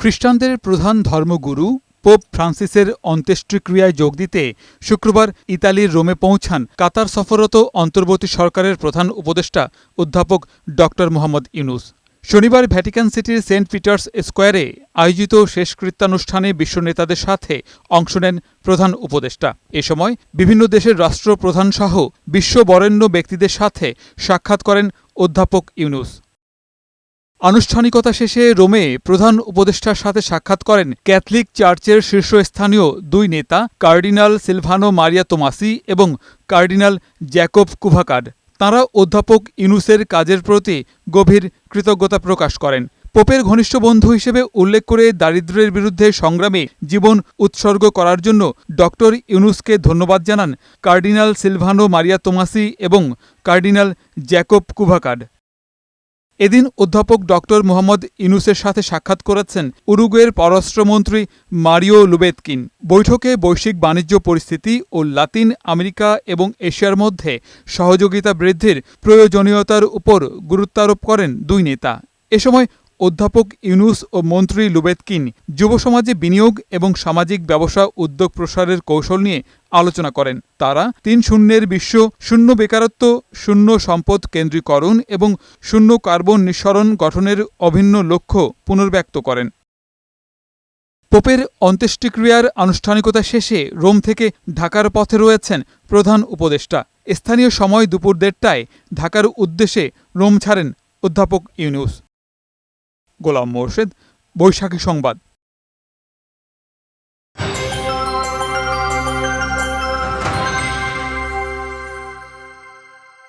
খ্রিস্টানদের প্রধান ধর্মগুরু পোপ ফ্রান্সিসের অন্ত্যেষ্টিক্রিয়ায় যোগ দিতে শুক্রবার ইতালির রোমে পৌঁছান কাতার সফররত অন্তর্বর্তী সরকারের প্রধান উপদেষ্টা অধ্যাপক ড মোহাম্মদ ইউনুস। শনিবার ভ্যাটিকান সিটির সেন্ট পিটার্স স্কোয়ারে আয়োজিত শেষকৃত্যানুষ্ঠানে বিশ্ব নেতাদের সাথে অংশ নেন প্রধান উপদেষ্টা। এ সময় বিভিন্ন দেশের রাষ্ট্রপ্রধানসহ বিশ্ব বরেণ্য ব্যক্তিদের সাথে সাক্ষাৎ করেন অধ্যাপক ইউনুস। আনুষ্ঠানিকতা শেষে রোমে প্রধান উপদেষ্টার সাথে সাক্ষাৎ করেন ক্যাথলিক চার্চের শীর্ষস্থানীয় দুই নেতা, কার্ডিনাল সিলভানো মারিয়া তোমাসি এবং কার্ডিনাল জ্যাকব কুভাকাড। তাঁরা অধ্যাপক ইনুসের কাজের প্রতি গভীর কৃতজ্ঞতা প্রকাশ করেন। পোপের ঘনিষ্ঠ বন্ধু হিসেবে উল্লেখ করে দারিদ্র্যের বিরুদ্ধে সংগ্রামে জীবন উৎসর্গ করার জন্য ডক্টর ইউনুসকে ধন্যবাদ জানান কার্ডিনাল সিলভানো মারিয়া তোমাসি এবং কার্ডিনাল জ্যাকব কুভাকাড। এদিন অধ্যাপক ডক্টর মোহাম্মদ ইনুসের সাথে সাক্ষাৎ করেছেন উরুগুয়ের পররাষ্ট্রমন্ত্রী মারিও লুবেতকিন। বৈঠকে বৈশ্বিক বাণিজ্য পরিস্থিতি ও লাতিন আমেরিকা এবং এশিয়ার মধ্যে সহযোগিতা বৃদ্ধির প্রয়োজনীয়তার উপর গুরুত্বারোপ করেন দুই নেতা। এ সময় অধ্যাপক ইউনুস ও মন্ত্রী লুবেতকিন যুব সমাজে বিনিয়োগ এবং সামাজিক ব্যবসা উদ্যোগ প্রসারের কৌশল নিয়ে আলোচনা করেন। তারা তিন শূন্যের বিশ্ব শূন্য বেকারত্ব, শূন্য সম্পদ কেন্দ্রীকরণ এবং শূন্য কার্বন নিঃসরণ গঠনের অভিন্ন লক্ষ্য পুনর্ব্যক্ত করেন। পোপের অন্ত্যেষ্টিক্রিয়ার আনুষ্ঠানিকতা শেষে রোম থেকে ঢাকার পথে রয়েছেন প্রধান উপদেষ্টা। স্থানীয় সময় দুপুর দেড়টায় ঢাকার উদ্দেশ্যে রোম ছাড়েন অধ্যাপক ইউনুস। গোলাম মোর্শেদ বৈশাখী সংবাদ।